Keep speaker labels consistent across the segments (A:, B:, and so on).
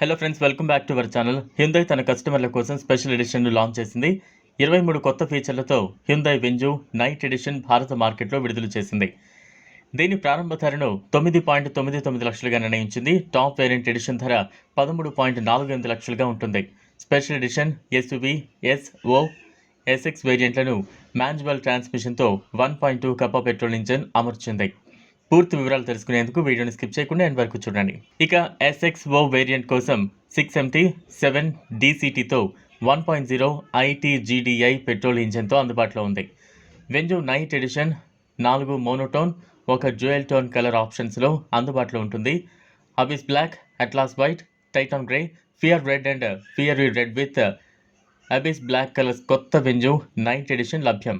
A: Hello friends welcome back to our channel Hyundai తన కస్టమర్ల కోసం స్పెషల్ ఎడిషన్ను లాంచ్ చేసింది. ఇరవై మూడు కొత్త ఫీచర్లతో హ్యుందై వెంజు నైట్ ఎడిషన్ భారత మార్కెట్లో విడుదల చేసింది. దీని ప్రారంభ ధరను తొమ్మిది పాయింట్ తొమ్మిది తొమ్మిది లక్షలుగా నిర్ణయించింది. టాప్ వేరియంట్ ఎడిషన్ ధర పదమూడు పాయింట్ నాలుగు ఎనిమిది లక్షలుగా ఉంటుంది. Special edition SUV S O SX వేరియంట్లను manual ట్రాన్స్మిషన్తో one point two Kappa petrol engine అమర్చింది. పూర్తి వివరాలు తెలుసుకునేందుకు వీడియోని స్కిప్ చేయకుండా ఎండ్ వరకు చూడండి. ఇక ఎస్ఎక్స్ ఓ వేరియంట్ కోసం six MT seven డీసీటీతో one point zero ITGDI petrol ఇంజన్తో అందుబాటులో ఉంది. వెంజు నైట్ ఎడిషన్ నాలుగు మోనోటోన్ ఒక జ్యువెల్ టోన్ కలర్ ఆప్షన్స్లో అందుబాటులో ఉంటుంది. Abyss black atlas white titan grey fiery red and fiery red with abyss black colours కొత్త Venue night edition లభ్యం.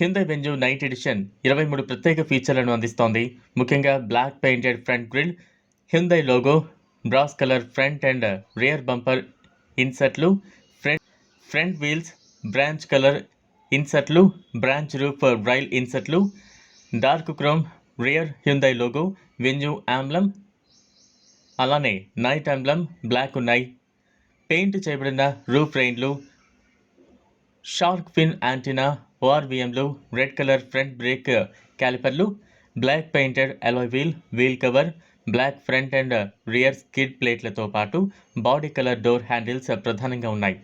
A: హిందై Venue night edition ఇరవై మూడు ప్రత్యేక ఫీచర్లను అందిస్తోంది. ముఖ్యంగా black painted front grille Hyundai logo brass colour front and rear bumper ఇన్సర్ట్లు front front wheels brass colour ఇన్సర్ట్లు branch roof rail ఇన్సర్ట్లు dark chrome rear Hyundai logo Venue ఆమ్లం అలానే night ఆమ్లం బ్లాక్ ఉన్నాయి. పెయింట్ చేయబడిన రూఫ్ రెయిన్లు షార్క్ ఫిన్ యాంటీనా ఓఆర్వీఎంలు red colour front brake క్యాలిపర్లు black painted alloy wheel wheel cover black front and rear skid ప్లేట్లతో పాటు body colour door handles ప్రధానంగా ఉన్నాయి.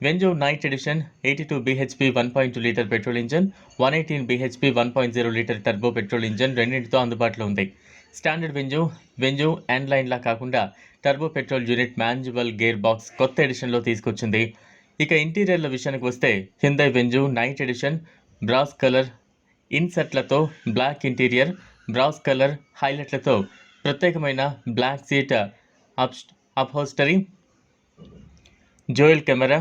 A: Venue night edition eighty two BHP one point two litre petrol engine one eighteen BHP one point zero litre turbo petrol engine రెండింటితో అందుబాటులో ఉంది. Standard Venue Venue and లైన్లా కాకుండా turbo petrol unit manual gear box కొత్త ఎడిషన్లో తీసుకొచ్చింది. ఇక ఇంటీరియర్ల విషయానికి వస్తే Hyundai Venue night edition brass colour ఇన్సెట్లతో black interior brass colour హైలైట్లతో ప్రత్యేకమైన black seat up upholstery Joel camera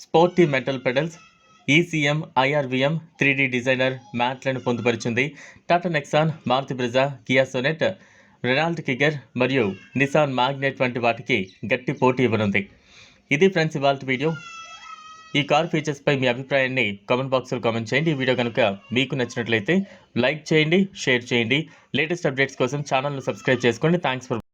A: sporty metal pedals ECM IRVM three D designer మ్యాట్లను పొందుపరిచింది. Tata Nexon Maruti Brezza Kia Sonet Renault Kiger మరియు Nissan magnet వంటి వాటికి గట్టి పోటీ ఇవ్వనుంది. ఇది friends ఇవాళ వీడియో. ఈ కార్ ఫీచర్స్పై మీ అభిప్రాయాన్ని కామెంట్ బాక్స్లో కామెంట్ చేయండి. ఈ వీడియో కనుక మీకు నచ్చినట్లయితే లైక్ చేయండి షేర్ చేయండి. లేటెస్ట్ అప్డేట్స్ కోసం ఛానల్ను సబ్స్క్రైబ్ చేసుకోండి. Thanks for